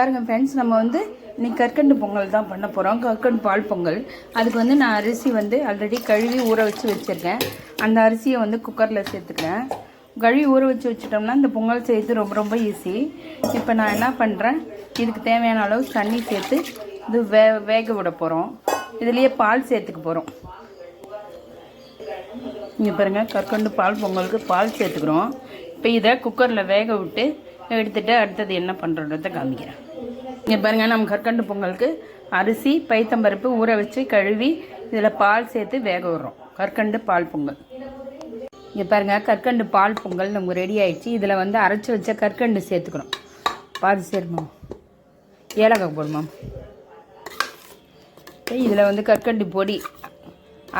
பாருங்கள் ஃப்ரெண்ட்ஸ் நம்ம வந்து இன்றைக்கி கற்கண்டு பொங்கல் தான் பண்ண போகிறோம் கற்கண்டு பால் பொங்கல். அதுக்கு வந்து நான் அரிசி வந்து ஆல்ரெடி கழுவி ஊற வச்சு வச்சுருக்கேன். அந்த அரிசியை வந்து குக்கரில் சேர்த்துட்டேன் கழுவி ஊற வச்சு வச்சுட்டோம்னா இந்த பொங்கல் செய்யறது ரொம்ப ரொம்ப ஈஸி இப்போ நான் என்ன பண்ணுறேன் இதுக்கு தேவையான அளவு தண்ணி சேர்த்து இது வே வேக விட போகிறோம் இதுலேயே பால் சேர்த்துக்க போகிறோம் இங்கே பாருங்கள் கற்கண்டு பால் பொங்கலுக்கு பால் சேர்த்துக்கிறோம். இப்போ இதை குக்கரில் வேக விட்டு எடுத்துகிட்டு அடுத்தது என்ன பண்ணுறோன்றதை காமிக்கிறேன். இங்கே பாருங்கள் நம்ம கற்கண்டு பொங்கலுக்கு அரிசி பைத்தம்பருப்பு ஊற வச்சு கழுவி இதில் பால் சேர்த்து வேக விடுறோம். கற்கண்டு பால் பொங்கல். இங்கே பாருங்கள் கற்கண்டு பால் பொங்கல் நமக்கு ரெடி ஆகிடுச்சு இதில் வந்து அரைச்சி வச்ச கற்கண்டு சேர்த்துக்கணும். பாதி சேருமா? ஏலக்காய் போடுமா? இதில் வந்து கற்கண்டு பொடி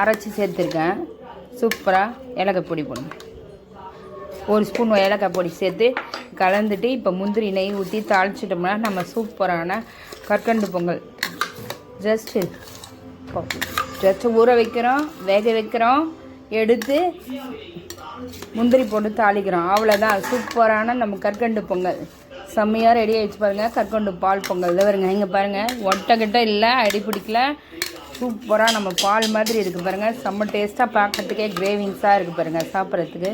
அரைச்சி சேர்த்துருக்கேன். சூப்பராக ஏலக்காய் பொடி போடணும் ஒரு ஸ்பூன் ஏலக்காய் பொடி சேர்த்து கலந்துட்டு இப்போ முந்திரி நெய் ஊற்றி தாளிச்சிட்டோம்னா நம்ம சூப்பரான கற்கண்டு பொங்கல். ஜஸ்ட்டு ஜஸ்ட்டு ஊற வைக்கிறோம் வேக வைக்கிறோம் எடுத்து முந்திரி போட்டு தாளிக்கிறோம். அவ்வளோதான் சூப்பரான நம்ம கற்கண்டு பொங்கல். செம்மையாக ரெடி ஆகிடுச்சு பாருங்கள் கற்கண்டு பால் பொங்கல். இதை வருங்க இங்கே பாருங்கள் ஒட்டக்கிட்ட இல்லை அடி பிடிக்கல. சூப்பராக நம்ம பால் மாதிரி இருக்குது பாருங்கள் செம்ம டேஸ்ட்டாக பார்க்கறதுக்கே கிரேவிங்ஸாக இருக்குது பாருங்கள் சாப்பிட்றதுக்கு.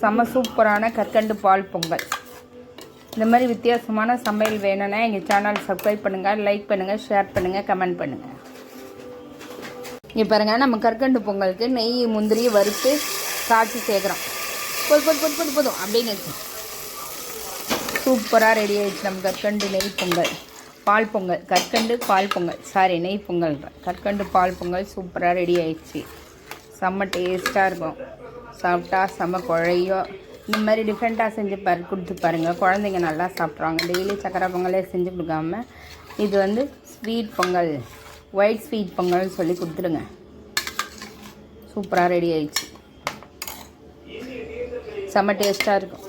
செம்ம சூப்பரான கற்கண்டு பால் பொங்கல். இந்த மாதிரி வித்தியாசமான சமையல் வேணும்னா எங்கள் சேனல் சப்ஸ்கிரைப் பண்ணுங்கள் லைக் பண்ணுங்கள் ஷேர் பண்ணுங்கள் கமெண்ட் பண்ணுங்கள் இங்கே பாருங்கள் நம்ம கற்கண்டு பொங்கலுக்கு நெய் முந்திரி வறுத்து காய்ச்சி சேர்க்குறோம். போது போது போது போது போதும். அப்படின்னு சூப்பராக ரெடி ஆகிடுச்சு நம்ம கற்கண்டு நெய் பொங்கல். பால் பொங்கல் கற்கண்டு பால் பொங்கல். சாரி நெய் பொங்கல். கற்கண்டு பால் பொங்கல் சூப்பராக ரெடி ஆயிடுச்சு. செம்ம டேஸ்ட்டாக இருக்கும். சாப்பிட்டா செம்ம குழையோ இந்த மாதிரி டிஃப்ரெண்ட்டாக செஞ்சு பாரு கொடுத்து பாருங்கள் குழந்தைங்க நல்லா சாப்பிட்றாங்க டெய்லி சக்கரை பொங்கலே செஞ்சு கொடுக்காம இது வந்து ஸ்வீட் பொங்கல் ஒயிட் ஸ்வீட் பொங்கல்னு சொல்லி கொடுத்துருங்க. சூப்பராக ரெடி ஆயிடுச்சு. செம்ம டேஸ்ட்டாக இருக்கும்.